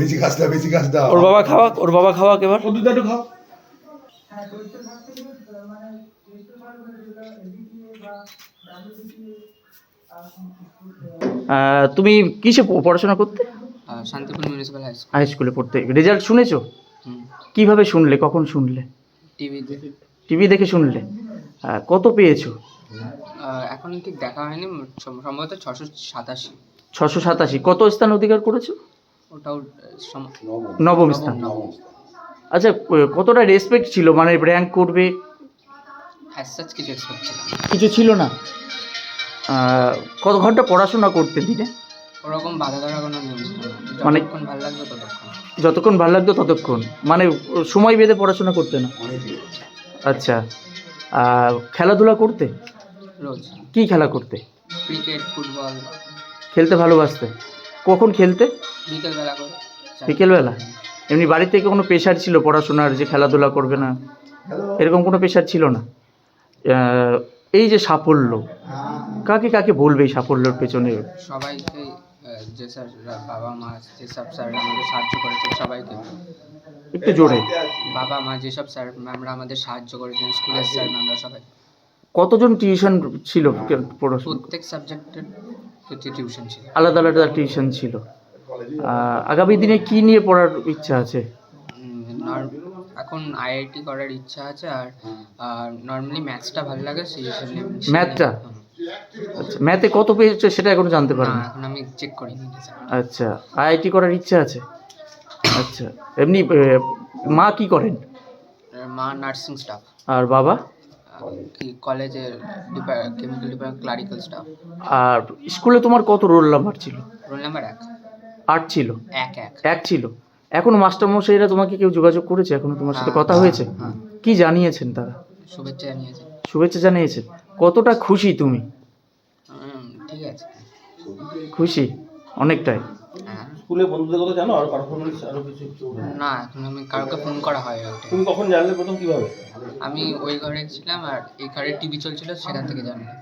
বেশি খাস না বেশি খাস না ওর বাবা খাওয়া ওর বাবা খাওয়া এবার। ও দুধটা একটু খাও। তুমি কিসে পড়াশোনা করতে? Shantipur municipal high school high স্কুলে পড়তে। রেজাল্ট শুনেছো? কীভাবে শুনলে কখন শুনলে? টিভিতে টিভি দেখে শুনলে। কত পেয়েছ? এখন ঠিক দেখা হয়নি সম্ভবত ছশো সাতাশি। ছশো সাতাশি। কত স্থান অধিকার করেছ? ওটাও নবম স্থান। আচ্ছা কতটা রেসপেক্ট ছিল? মানে র্যাঙ্ক করবে? কিছু এক্সপেক্ট ছিল না। কিছু ছিল না। কত ঘণ্টা পড়াশোনা করতে দিনে ওরকম বাধা ধরা কোনো নিয়ম মানে- যতক্ষণ ভালো লাগবে ততক্ষণ। যতক্ষণ ভালো লাগতো ততক্ষণ। মানে সময় বেঁধে পড়াশোনা করতে না? অনেক আচ্ছা আর খেলাধুলা করতে? রোজ। কি খেলা করতে? ক্রিকেট ফুটবল খেলতে ভালোবাসতে? কখন খেলতে? বিকেলবেলা করে। বিকেলবেলা? এমনি বাড়ি থেকে কোনো প্রেশার ছিল পড়াশোনার যে খেলাধুলা করবে না? এরকম কোনো প্রেশার ছিল না? এই যে সাফল্য কাকে কাকে বলবে এই সাফল্যের পেছনে? সবাইকে যে স্যাররা বাবা মা যেসব স্যার আমাদের সাহায্য করেছেন সবাইকে। একটু জোরে। বাবা মা যেসব স্যার ম্যামরা আমাদের সাহায্য করেছেন স্কুলের স্যার ম্যামরা সবাই। কতজন টিউশন ছিল প্রত্যেক সাবজেক্টের টিউশন ছিল। আলাদা আলাদা টিউশন ছিল। আগামী দিনে কি নিয়ে পড়ার ইচ্ছা আছে? এখন আইআইটি করার ইচ্ছা আছে আর নর্মালি ম্যাথসটা ভালো লাগে সেই হিসেবে ম্যাথটা? আচ্ছা ম্যাথে কত পেয়েছে সেটা এখনও জানতে না এখন আমি চেক করিনি আচ্ছা আইআইটি করার ইচ্ছা আছে? আচ্ছা এমনি মা কি করেন? মা নার্সিং স্টাফ আর বাবা? কি কলেজের কেমিক্যাল ডিপার্টমেন্ট ক্লারিক্যাল স্টাফ আর স্কুলে তোমার কত রোল নাম্বার ছিল? রোল নাম্বার এক। আট ছিল? এক এক। এক ছিল? এখনও মাস্টারমশাইরা তোমাকে কেউ যোগাযোগ করেছে? এখনও তোমার সাথে হ্যাঁ, কথা হয়েছে? হ্যাঁ। কি জানিয়েছেন তারা? শুভেচ্ছা জানিয়েছে। শুভেচ্ছা জানিয়েছেন কতটা খুশি তুমি? ঠিক আছে। খুশি? অনেকটাই। হ্যাঁ। স্কুলে বন্ধুদের কথা জানো? আর পারফরমেন্স আরও কিছু না এখন আমি কাউকে ফোন করা হয় তুমি কখন জানলে প্রথম কীভাবে? আমি ওই ঘরে ছিলাম আর এই ঘরে টিভি চলছিল সেখান থেকে জানলাম।